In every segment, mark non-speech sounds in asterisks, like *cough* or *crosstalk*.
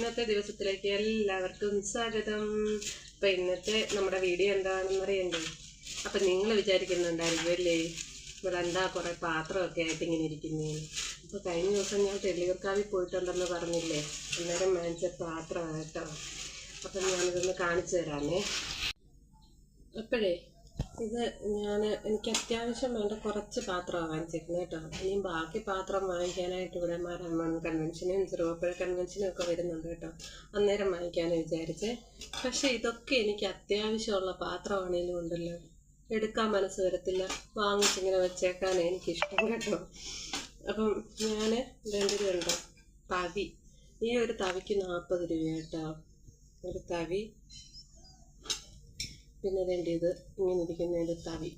ഇന്നത്തെ ദിവസത്തിലേക്ക് എല്ലാവർക്കും സ്വാഗതം. അപ്പൊ ഇന്നത്തെ നമ്മുടെ വീഡിയോ എന്താണെന്ന് അറിയണ്ടേ? അപ്പൊ നിങ്ങൾ വിചാരിക്കുന്നുണ്ടായിരിക്കും അല്ലേ? ഇവിടെ എന്താ കുറെ പാത്രമൊക്കെ ആയിട്ട് ഇങ്ങനെ ഇരിക്കുന്നേ? അപ്പൊ കഴിഞ്ഞ ദിവസം ഞാൻ തെളിയൂർക്കാവിൽ പോയിട്ടുണ്ടെന്ന് പറഞ്ഞില്ലേ? അന്നേരം വാങ്ങിച്ച പാത്രമാണ് കേട്ടോ. അപ്പൊ ഞാനിതൊന്ന് കാണിച്ചു തരാമേ. അപ്പോഴേ ഇത് ഞാൻ എനിക്ക് അത്യാവശ്യം വേണ്ട കുറച്ച് പാത്രമാണ് വാങ്ങിച്ചിരിക്കുന്നത് കേട്ടോ. ഇനിയും ബാക്കി പാത്രം വാങ്ങിക്കാനായിട്ട് ഇവിടെ മരമൺ കൺവെൻഷനും ചെറുപ്പുഴ കൺവെൻഷനും ഒക്കെ വരുന്നുണ്ട് കേട്ടോ. അന്നേരം വാങ്ങിക്കാമെന്ന് വിചാരിച്ച്. പക്ഷെ ഇതൊക്കെ എനിക്ക് അത്യാവശ്യമുള്ള പാത്രമാണേലും ഉണ്ടല്ലോ. എടുക്കാൻ മനസ്സ് വരത്തില്ല. വാങ്ങിച്ചിങ്ങനെ വെച്ചേക്കാൻ എനിക്കിഷ്ടം കേട്ടോ. അപ്പം ഞാൻ രണ്ട് രണ്ടോ തവി. ഈ ഒരു തവിക്ക് നാൽപ്പത് രൂപ കേട്ടോ. ഒരു തവി പിന്നെ വേണ്ടിയത് ഇങ്ങനെ ഇരിക്കുന്നതിന്റെ തവി.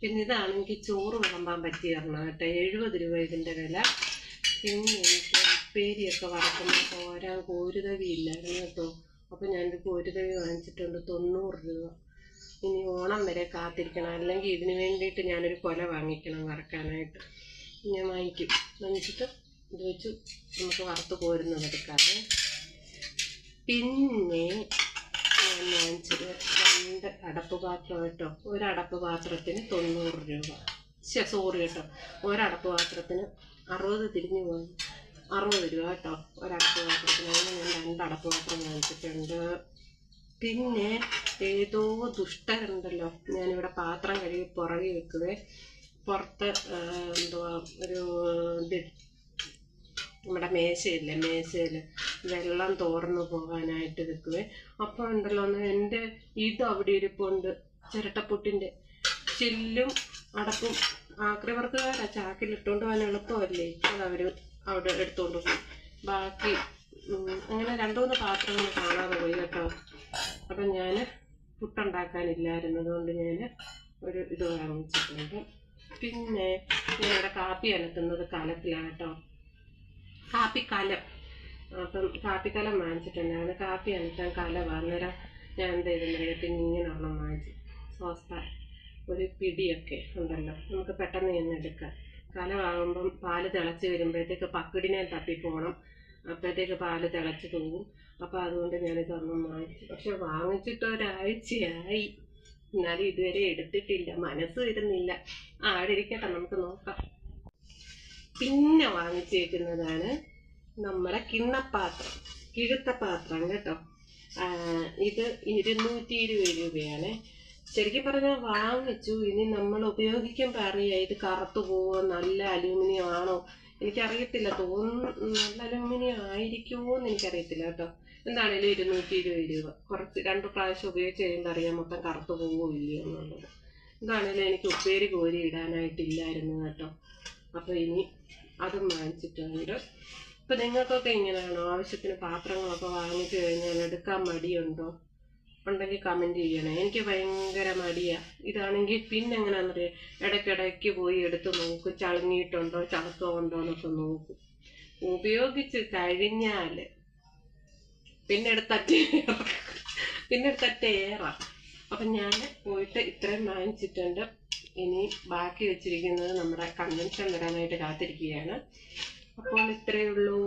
പിന്നെ ഇതാണ് എനിക്ക് ചോറ് വിളമ്പാൻ പറ്റിയ എണ്ണ കേട്ടോ. എഴുപത് രൂപ ഇതിന്റെ വില. പിന്നെ എനിക്ക് ഉപ്പേരിയൊക്കെ വറക്കുമ്പോൾ ഓരോ കോരുതവി ഇല്ലായിരുന്നു കേട്ടോ. അപ്പോൾ ഞാനൊരു കോരുതവി വാങ്ങിച്ചിട്ടുണ്ട് തൊണ്ണൂറ് രൂപ. ഇനി ഓണം വരെ കാത്തിരിക്കണം. അല്ലെങ്കിൽ ഇതിന് വേണ്ടിയിട്ട് ഞാനൊരു കൊല വാങ്ങിക്കണം വറക്കാനായിട്ട്. ഞാൻ വാങ്ങിക്കും. വാങ്ങിച്ചിട്ട് ഇത് വെച്ച് നമുക്ക് വറുത്ത് കോരുന്നത് എടുക്കാം പിന്നെ വാങ്ങിച്ചത് രണ്ട് അടപ്പ് പാത്രം കേട്ടോ. ഒരു അടപ്പ് പാത്രത്തിന് തൊണ്ണൂറ് രൂപ. ശരി സോറി കേട്ടോ. ഒരടപ്പ് പാത്രത്തിന് അറുപത് തിരിഞ്ഞു പോയി. അറുപത് രൂപ കേട്ടോ ഒരടപ്പ് പാത്രത്തിന്. അങ്ങനെ ഞാൻ രണ്ട് അടപ്പ് പാത്രം വാങ്ങിച്ചിട്ടുണ്ട്. പിന്നെ ഏതോ ദുഷ്ടരുണ്ടല്ലോ. ഞാനിവിടെ പാത്രം കഴുകി പുറകെ വെക്കുവേ. പുറത്ത് എന്തുവാ ഒരു നമ്മുടെ മേശയില്ലേ മേശയിൽ വെള്ളം തോർന്നു പോകാനായിട്ട് വെക്കുവേ അപ്പോൾ ഉണ്ടല്ലോ എന്റെ ഇത് അവിടെ ഇരിപ്പുണ്ട് ചിരട്ടപ്പുട്ടിന്റെ ചില്ലും അടപ്പും. ആക്രി വർക്കുകാരാ ചാക്കിലിട്ടുകൊണ്ട് പോകാൻ എളുപ്പമല്ലേ? അത് അവർ അവിടെ എടുത്തുകൊണ്ട് പോകും ബാക്കി അങ്ങനെ രണ്ടു മൂന്ന് പാത്രങ്ങൾ കാണാതെ പോയി കേട്ടോ. അപ്പം ഞാൻ പുട്ടുണ്ടാക്കാനില്ലായിരുന്നതുകൊണ്ട് ഞാൻ ഒരു ഇത് വാങ്ങിച്ചിട്ടുണ്ട്. പിന്നെ ഞാനിവിടെ കാപ്പി അനക്കുന്നത് കലത്തിലാണ് കേട്ടോ. കാപ്പിക്കലം. അപ്പം കാപ്പിക്കലം വാങ്ങിച്ചിട്ടുണ്ടായിരുന്നു കാപ്പി അനക്കാൻ കലം അന്നേരം ഞാൻ എന്ത് ചെയ്തെന്നറിയാം പിന്നെ ഇങ്ങനെയുള്ള വാങ്ങിച്ചു. സോസ്പാൻ ഒരു പിടിയൊക്കെ ഉണ്ടല്ലോ. നമുക്ക് പെട്ടെന്ന് ചെന്ന് എടുക്കാം. കല വാങ്ങുമ്പം പാൽ തിളച്ച് വരുമ്പോഴത്തേക്ക് പക്കിടിനെ തപ്പി പോകണം അപ്പോഴത്തേക്ക് പാൽ തിളച്ച് പോകും. അപ്പോൾ അതുകൊണ്ട് ഞാനിതൊന്നും വാങ്ങിച്ചു. പക്ഷെ വാങ്ങിച്ചിട്ട് ഒരാഴ്ചയായി. എന്നാലും ഇതുവരെ എടുത്തിട്ടില്ല. മനസ്സ് വരുന്നില്ല. ആ അവിടെ ഇരിക്കട്ടെ നമുക്ക് നോക്കാം. പിന്നെ വാങ്ങിച്ചേക്കുന്നതാണ് നമ്മുടെ കിണ്ണപ്പാത്രം കിഴുത്ത പാത്രം കേട്ടോ ഇത് ഇരുന്നൂറ്റി ഇരുപത് രൂപയാണ്. ശരിക്കും പറഞ്ഞാൽ വാങ്ങിച്ചു. ഇനി നമ്മൾ ഉപയോഗിക്കുമ്പോൾ അറിയാം ഇത് കറുത്തു പോവോ നല്ല അലൂമിനിയം ആണോ? എനിക്കറിയത്തില്ല. തോന്നുന്നു നല്ല അലൂമിനിയം ആയിരിക്കുമോ എന്ന് എനിക്കറിയത്തില്ല കേട്ടോ. എന്താണേലും ഇരുന്നൂറ്റി ഇരുപത് രൂപ. കുറച്ച് രണ്ട് പ്രാവശ്യം ഉപയോഗിച്ച് കഴിയുമ്പോൾ അറിയാം മൊത്തം കറുത്തു പോവോ ഇല്ലയോ എന്നുള്ളത് എന്താണേലും എനിക്ക് ഉപ്പേരി കോരി ഇടാനായിട്ടില്ലായിരുന്നു കേട്ടോ. അപ്പോൾ ഇനി അതും വാങ്ങിച്ചിട്ടുണ്ട് ഇപ്പം നിങ്ങൾക്കൊക്കെ ഇങ്ങനെയാണോ ആവശ്യത്തിന് പാത്രങ്ങളൊക്കെ വാങ്ങിച്ചു കഴിഞ്ഞാൽ എടുക്കാൻ മടിയുണ്ടോ? ഉണ്ടെങ്കിൽ കമന്റ് ചെയ്യണേ. എനിക്ക് ഭയങ്കര മടിയാ. ഇതാണെങ്കിൽ പിന്നെ എങ്ങനെയാണെന്നറിയാം ഇടയ്ക്കിടയ്ക്ക് പോയി എടുത്ത് നോക്കും. ചളുങ്ങിയിട്ടുണ്ടോ? ചളുക്കമുണ്ടോ എന്നൊക്കെ നോക്കും. ഉപയോഗിച്ച് കഴിഞ്ഞാൽ പിന്നെ എടുത്തറ്റേ *laughs* പിന്നെ എടുത്തറ്റേ ഏറാം. അപ്പം ഞാൻ പോയിട്ട് ഇത്രയും വാങ്ങിച്ചിട്ടുണ്ട്. ഇനി ബാക്കി വെച്ചിരിക്കുന്നത് നമ്മുടെ കൺവെൻഷൻ വരാനായിട്ട് കാത്തിരിക്കുകയാണ്. അപ്പോൾ ഇത്രയേ ഉള്ളൂ.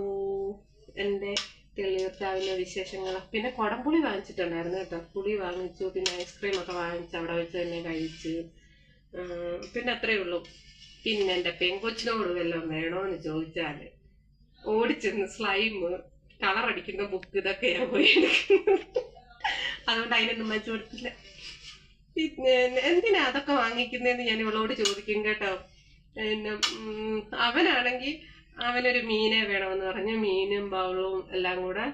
എന്റെ തെളിയൂർത്താവിലെ വിശേഷങ്ങൾ. പിന്നെ കുടംപുളി വാങ്ങിച്ചിട്ടുണ്ടായിരുന്നു കേട്ടോ. പുളി വാങ്ങിച്ചു പിന്നെ ഐസ്ക്രീം ഒക്കെ വാങ്ങിച്ച് അവിടെ വെച്ച് തന്നെ കഴിച്ച്. പിന്നെ അത്രയേ ഉള്ളൂ. പിന്നെ എന്റെ പെങ്കൊച്ചിനോട് വല്ലതും വേണോന്ന് ചോദിച്ചാൽ ഓടിച്ചെന്ന് സ്ലൈമ് കളറടിക്കുന്ന ബുക്ക് ഇതൊക്കെയാണ് പോയി അതുകൊണ്ട് അതിനൊന്നും മനസ്സ് കൊടുത്തില്ല. എന്തിനാ അതൊക്കെ വാങ്ങിക്കുന്നതെന്ന് ഞാൻ ഇവളോട് ചോദിക്കും കേട്ടോ. പിന്നെ അവനാണെങ്കിൽ അവനൊരു മീനെ വേണമെന്ന് പറഞ്ഞു. മീനും ബൗളും എല്ലാം കൂടെ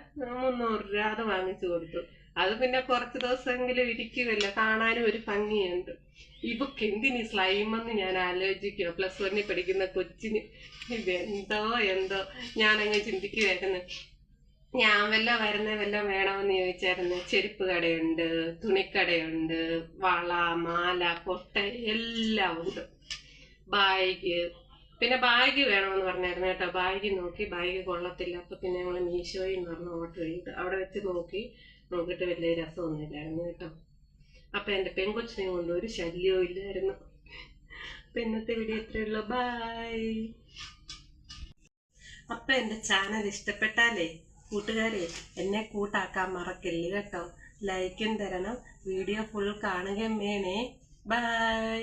മുന്നൂറ് രൂപ അത് വാങ്ങിച്ചു കൊടുത്തു. അത് പിന്നെ കുറച്ച് ദിവസമെങ്കിലും ഇരിക്കുമല്ലോ കാണാനും ഒരു ഭംഗിയുണ്ട്. ഇവക്ക് എന്തിനി സ്ലൈമെന്ന് ഞാൻ ആലോചിക്കുക പ്ലസ് വണ്ണിൽ പഠിക്കുന്ന കൊച്ചിന് ഇതെന്തോ എന്തോ. ഞാനങ്ങ് ചിന്തിക്കുമായിരുന്നു ഞാൻ വല്ല വരുന്ന വല്ല വേണമെന്ന് ചോദിച്ചായിരുന്നു. ചെരുപ്പ് കടയുണ്ട് തുണിക്കടയുണ്ട് വള മാല പൊട്ട എല്ലാം ഉണ്ട്. ബാഗ്. പിന്നെ ബാഗ് വേണമെന്ന് പറഞ്ഞായിരുന്നു കേട്ടോ. ബാഗ് നോക്കി. ബാഗ് കൊള്ളത്തില്ല. അപ്പൊ പിന്നെ ഞങ്ങൾ മീഷോയിൽ നിന്ന് ഓർഡർ ചെയ്ത്. അവിടെ വെച്ച് നോക്കി. നോക്കിയിട്ട് വലിയ രസമൊന്നുമില്ലായിരുന്നു കേട്ടോ. അപ്പൊ എന്റെ പെൺകൊച്ചിനെ കൊണ്ട് ഒരു ശല്യവും ഇല്ലായിരുന്നു. അപ്പൊ ഇന്നത്തെ വീഡിയോ ഇത്രയുള്ളൂ ബൈ അപ്പൊ എന്റെ ചാനൽ ഇഷ്ടപ്പെട്ടാലേ കൂട്ടുകാരെ എന്നെ കൂട്ടാക്കാൻ മറക്കല്ല് കേട്ടോ? ലൈക്കും തരണം. വീഡിയോ ഫുൾ കാണുകയും വേണേ. ബൈ